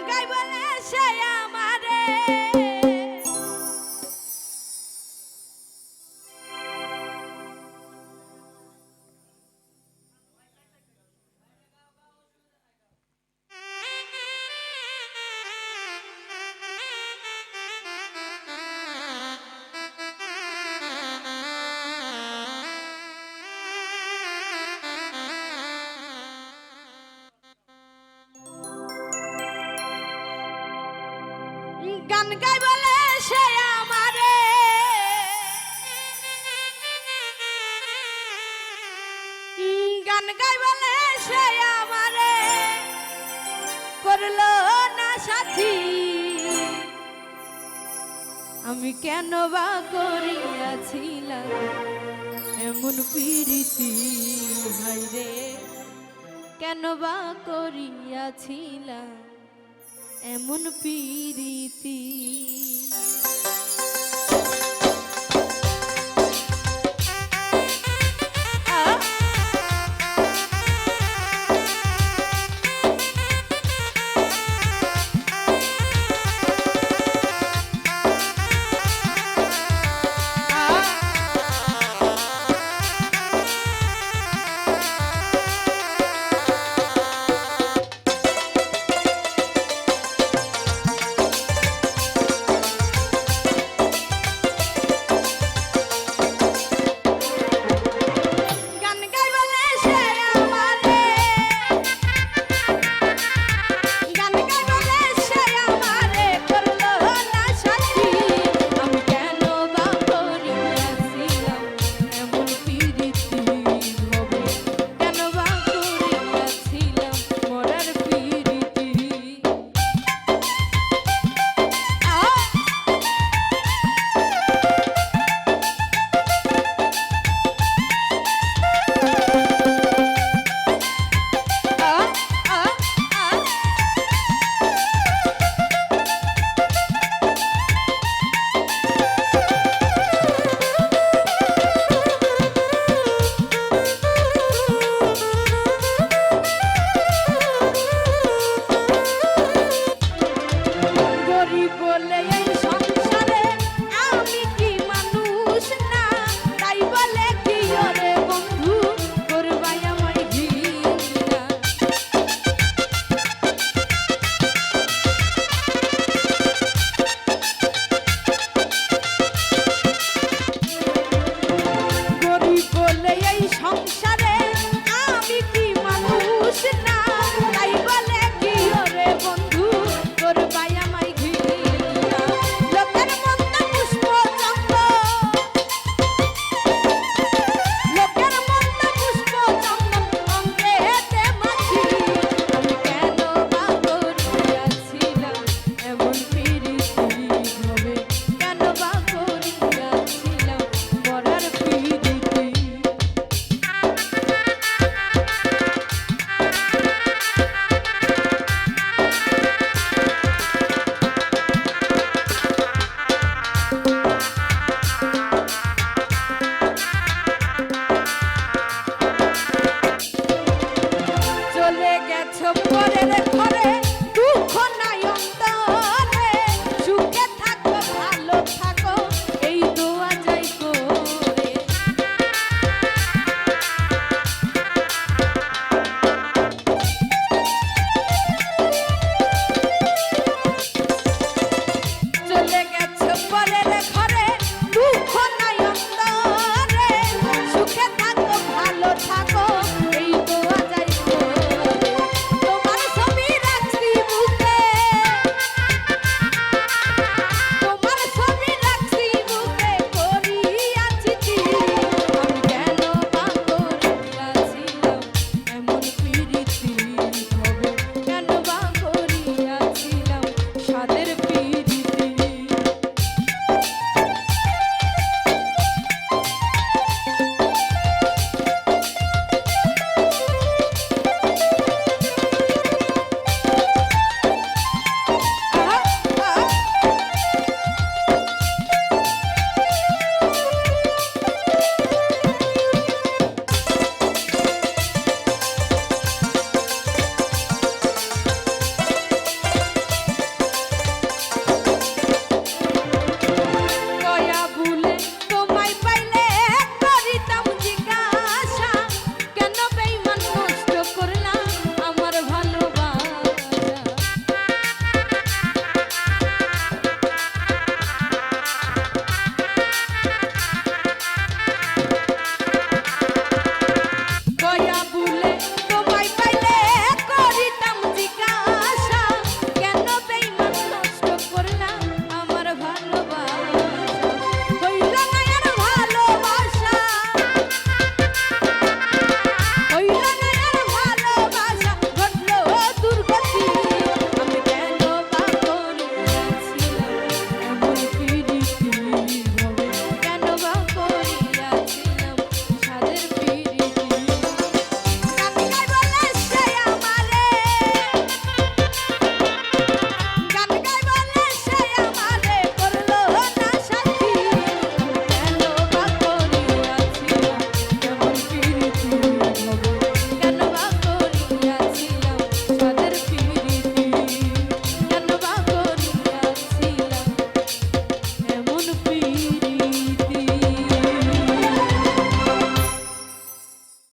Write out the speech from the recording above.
গাই বলে সে আমার গান গাই বলে সে আমারে। গান গাই বলে সে আমারে। করল না সাথী। আমি কেন বা করিয়াছিলাম? এমন পিড়ীতি ভাই রে। কেন বা করিয়াছিলাম? এমন পীরিতি।